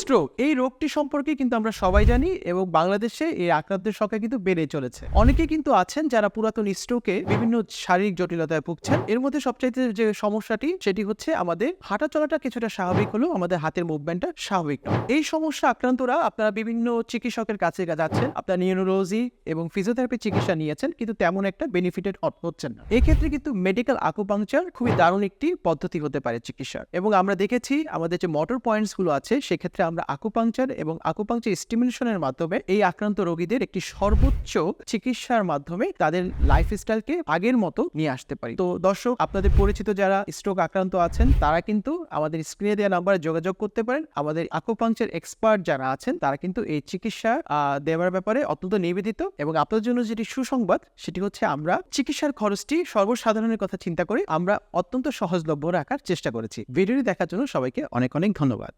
Stroke এই রোগটি সম্পর্কে কিন্তু আমরা সবাই জানি এবং বাংলাদেশে এই আক্রান্তের সংখ্যা কিন্তু বেড়ে চলেছে। অনেকে কিন্তু আছেন যারা পুরাতন স্ট্রোকে বিভিন্ন শারীরিক জটিলতায় ভুগছেন। এর মধ্যে সবচাইতে যে সমস্যাটি, সেটি হচ্ছে আমাদের হাঁটা চলাটা কিছুটা স্বাভাবিক হলেও আমাদের হাতের মুভমেন্টটা স্বাভাবিক নয়। এই সমস্যা আক্রান্তরা আপনারা বিভিন্ন চিকিৎসকের কাছে যাচ্ছেন, আপনার নিউরোলজি এবং ফিজিওথেরাপি চিকিৎসা নিয়েছেন, কিন্তু তেমন একটা বেনিফিটেড হচ্ছেন না। এই ক্ষেত্রে কিন্তু মেডিকেল আকুপাংচার খুবই দারুণ একটি পদ্ধতি হতে পারে চিকিৎসার। এবং আমরা দেখেছি আমাদের যে মোটর পয়েন্টসগুলো আছে, সেক্ষেত্রে আমরা আকুপাংচার এবং আকুপাংচার স্টিমুলেশনের মাধ্যমে এই আক্রান্ত রোগীদের একটি সর্বোচ্চ চিকিৎসার মাধ্যমে তাদের লাইফস্টাইলকে আগের মতো নিয়ে আসতে পারি। তো দর্শক, আপনাদের পরিচিত যারা স্ট্রোক আক্রান্ত আছেন, তারা কিন্তু আমাদের স্ক্রিনে দেওয়া নাম্বারে যোগাযোগ করতে পারেন। আমাদের আকুপাংচার এক্সপার্ট যারা আছেন, তারা কিন্তু এই চিকিৎসা দেওয়ার ব্যাপারে অত্যন্ত নিবেদিত এবং আপনাদের জন্য যেটি সুসংবাদ, সেটি হচ্ছে আমরা চিকিৎসার খরচটি সর্বসাধারণের কথা চিন্তা করে আমরা অত্যন্ত সহজলভ্য রাখার চেষ্টা করেছি। ভিডিওটি দেখার জন্য সবাইকে অনেক অনেক ধন্যবাদ।